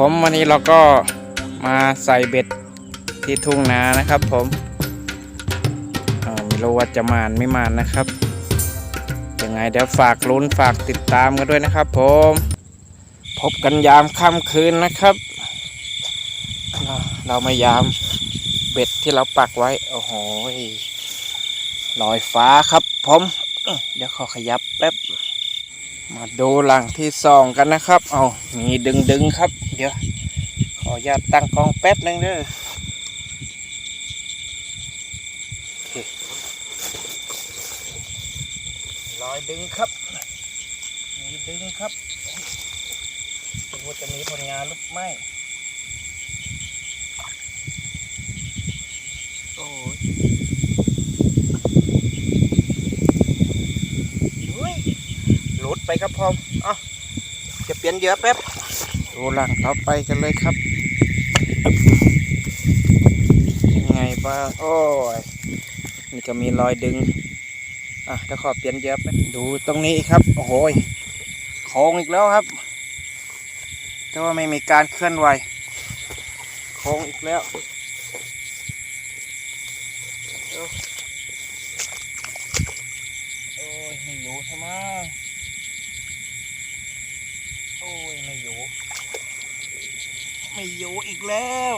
ผมวันนี้เราก็มาใส่เบ็ดที่ทุ่งนานะครับ ผมเออไม่รู้ว่าจะมานไม่มานนะครับยังไงเดี๋ยวฝากลุ้นฝากติดตามกันด้วยนะครับ ผม พบกันยามค่ำคืนนะครับ เรามายามเบ็ดที่เราปักไว้ โอ้โหลอยฟ้าครับ ผมเดี๋ยวขอขยับแป๊บ มาดูหลังที่สองกันนะครับ เอามีดึงดึงครับ เดี๋ยว ขออนุญาตตั้งกล้องแป๊บนึงเด้อโอยดึงครับมีดึงครับดูว่าจะมีผลงานหรือไม่โอ้ยเฮ้ยหลุดไปครับพอมอะจะเปลี่ยนเยอะแป๊บ ดูหลังต่อไปกันเลยครับ ยังไงบ้างโอ้ยนี่ก็มีรอยดึง อะเดี๋ยวขอเปลี่ยนเยอะแป๊บดูตรงนี้ครับ โอ้โหยโค้งอีกแล้วครับ แต่ว่าไม่มีการเคลื่อนไหวโค้งอีกแล้วเอ้าโอ้ยไม่อยู่ใช่ไหมโอ้ยไม่อยู่ ไม่อยู่อีกแล้ว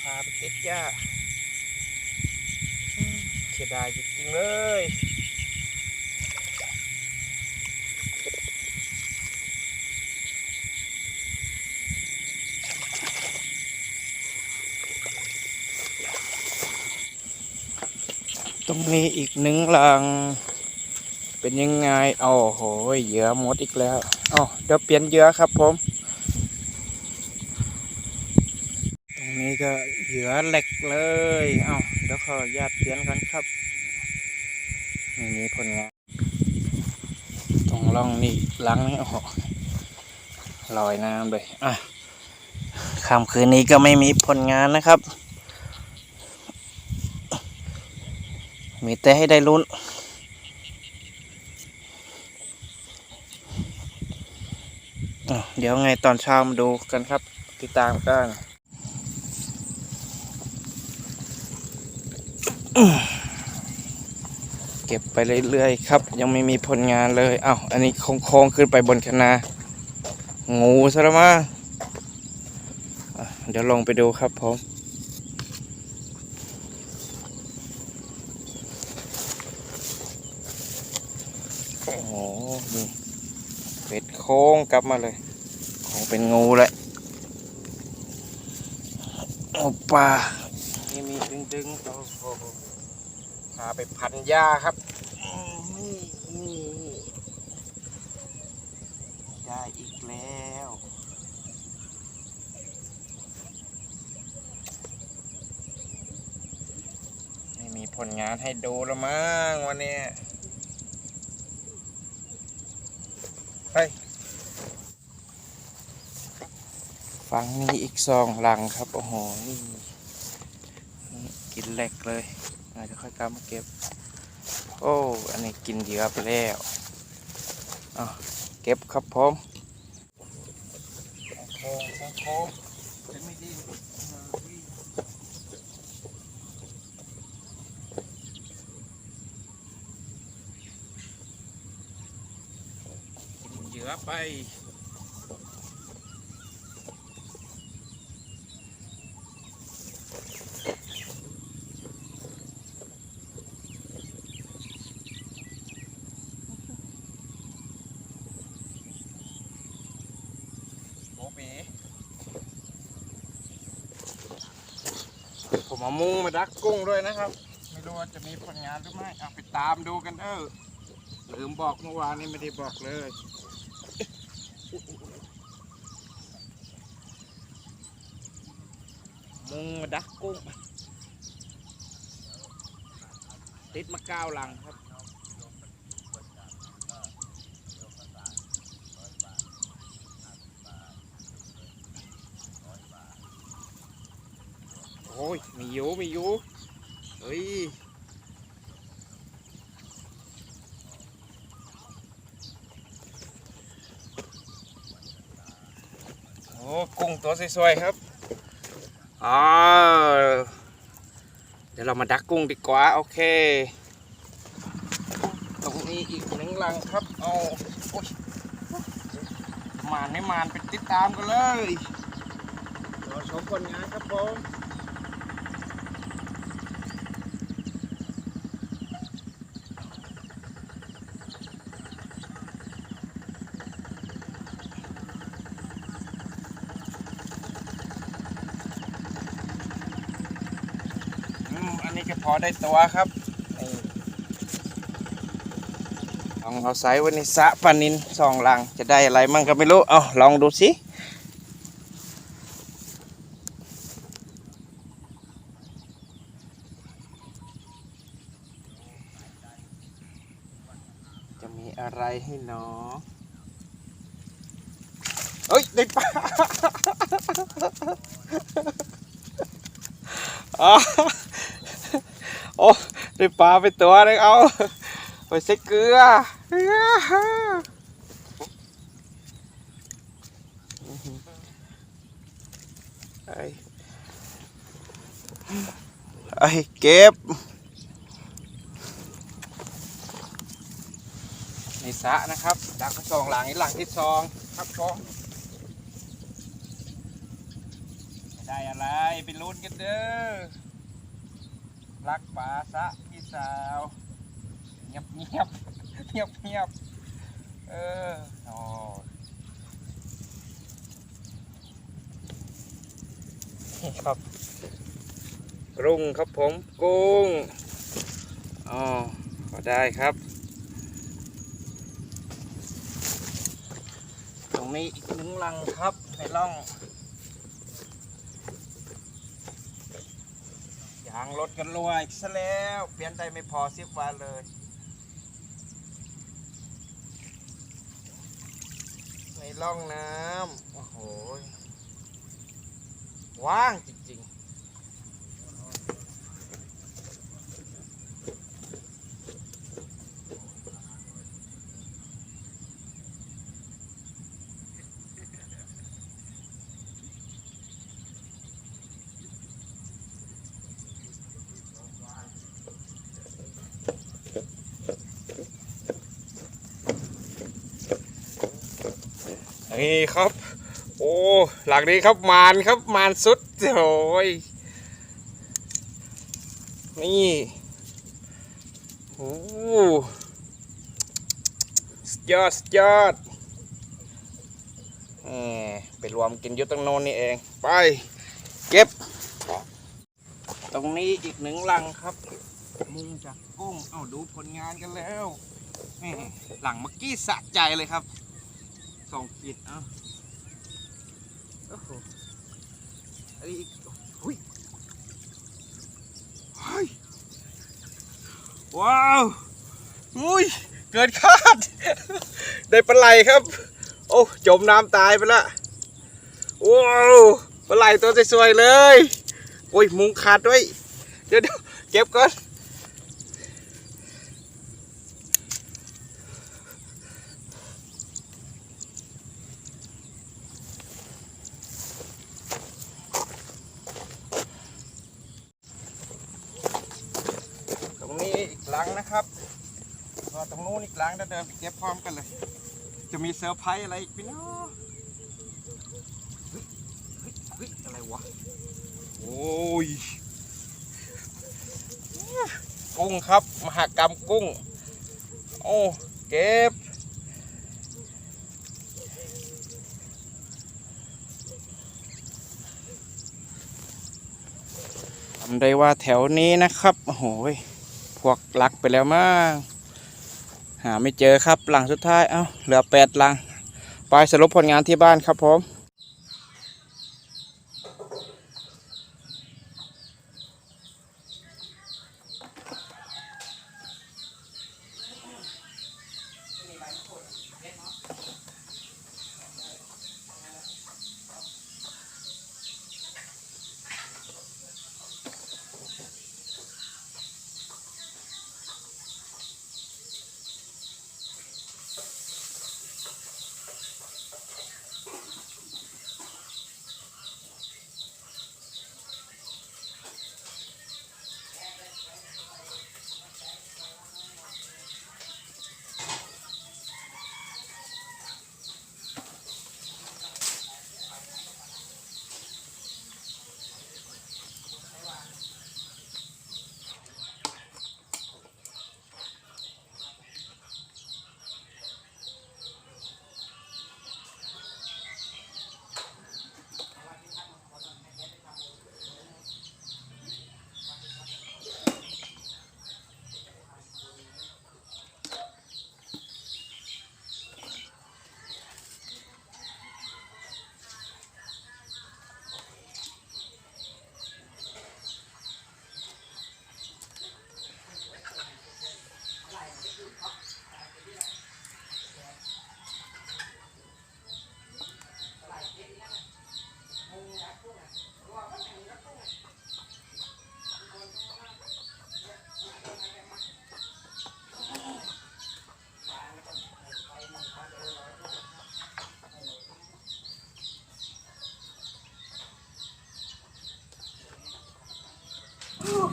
พาไปติดหญ้าเสียดายจริงๆเลยตรงนี้อีกหนึ่งลัง เป็นยังไง โอ้โห เหยื่อหมดอีกแล้วอ้าเดี๋ยวเปลี่ยนเหยื่อครับผม ตรงนี้ ก็เหยื่อเหล็กเลย เอ้าเดี๋ยวขอญาติเปลี่ยนกันครับไม่มีผลงานตรงร่องนี่หลังนี่โอ้โหลอยน้ำเลยอะค่ำคืนนี้ก็ไม่มีผลงานนะครับ มีแต่ให้ได้ลุ้นเดี๋ยวไงตอนเช้ามาดูกันครับ ติดตามกัน เก็บไปเรื่อยๆครับ ยังไม่มีผลงานเลยอ้าวอันนี้โค้งๆขึ้นไปบนคะนางูซะแล้วมั้งเดี๋ยวลงไปดูครับผมโอ้โหนี่เป็ดโค้งกลับมาเลย ของเป็นงูแหละโอปลานี่มีดึงดึงๆโอ้โห พาไปพันหญ้าครับนี่ได้อีกแล้วไม่มีผลงานให้ดูแล้วมั้งวันนี้ไปฝั่งนี้อีกซองหลังครับ โอ้โห นี่ กินเหลกเลย อาจจะค่อยกลับมาเก็บ โอ้ อันนี้กินเหยื่อไปแล้วเอาเก็บครับผมโค้งโค้งไม่ดีเหยื่อไป โบปี ผมเอามุ้งมาดักกุ้งด้วยนะครับ ไม่รู้ว่าจะมีผลงานหรือไม่เอาไปตามดูกันเด้อลืมบอกเมื่อวานนี้ไม่ได้บอกเลยมุงมาดักกุ้งติดมาก้าวหลังครับ อ้ยมีอยู่มีอยู่เฮ้ยโอ้กุ้งตัวสวยๆครับอ๋อเดี๋ยวเรามาดักกุ้งดีกว่าโอเค ตรงนี้อีกหนึ่งลังครับเอาโอ้ยมานไม่มานไปติดตามกันเลยรอชมผลงานครับผม อื มอันนี้ก็พอได้ตัวครับนี่ลองเอาไซส์ไว้ในสระปลานินสองหลังจะได้อะไรมั่งก็ไม่รู้ เอาลองดูสิจะมีอะไรให้หนอเฮ้ย ได้ปลาอ๋อโอ้ได้ปลาไปตัวนึงเอาไปใส่เกลือไอ้ไอ้เก็บในสระนะครับดักสองหลังนี้หลังที่สองครับผมได้อะไร ไปลุ้นกันเด้อ รักป่าสะพี่สาวเงียบเงียบเงียบเงียบเออโอ้ครับกรุงครับผมกุ้งอ๋อก็ได้ครับ ตรงนี้อีกหนึ่งลังครับในร่อง ทางรถกันรวยซะแล้วเปลี่ยนได้ไม่พอสิบวันเลยในร่องน้ำโอ้โห ว่างจริงๆ นี่ครับ โอ้หลังนี้ครับมานครับมานสุดโอ้ยนี่โอ้สยอดสยอดไปรวมกินยุตรงโน้นนี่เอง ไป เก็บ ตรงนี้อีกหนึ่งลังครับ มุงจากกุ้ง เอาดูผลงานกันแล้วหลังเมื่อกี้สะใจเลยครับ สองขีดเอ้าโอ้โหอันนี้อีกอุ้ยเฮ้ยว้าวอุ้ยเกินคาด ได้ปลาไหลครับ โอ้จมน้ำตายไปละว้าวปลาไหลตัวสวยๆเลย โอ้ยมุงขาดด้วย เดี๋ยวเก็บก่อน ตรงนี้อีก หลังนะครับรอตรงนู้นอีกหลังเดี๋ยวเดินไปเก็บพร้อมกันเลย จะมีเซอร์ไพรส์อะไรอีกพี่น้องเฮ้ยเฮ้ยอะไรวะ โอ้ย กุ้งครับ มหากรรมกุ้ง โอ้ เก็บ ทำได้ว่าแถวนี้นะครับ โอ้โหย พวกลักไปแล้วมั้งหาไม่เจอครับหลังสุดท้ายเอ้าเหลือแปดหลัง ไปสรุปผลงานที่บ้านครับผม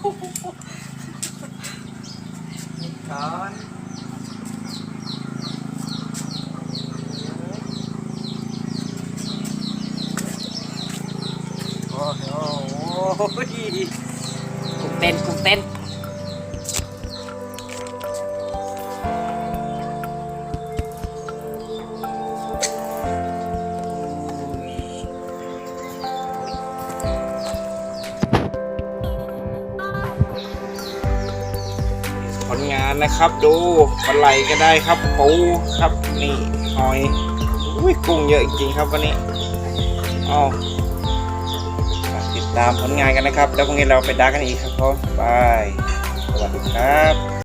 นี่ช้อนโอ้โหโอ้โหกลุ่มเต้นกลุ่มเต้น นะครับ ดูปลาไหลก็ได้ครับปูครับนี่หอยอุ้ยกุ้งเยอะจริงๆครับวันนี้เอาฝากติดตามผลงานกันนะครับ แล้วพรุ่งนี้เราไปดักกันอีกครับผมบายสวัสดีครับ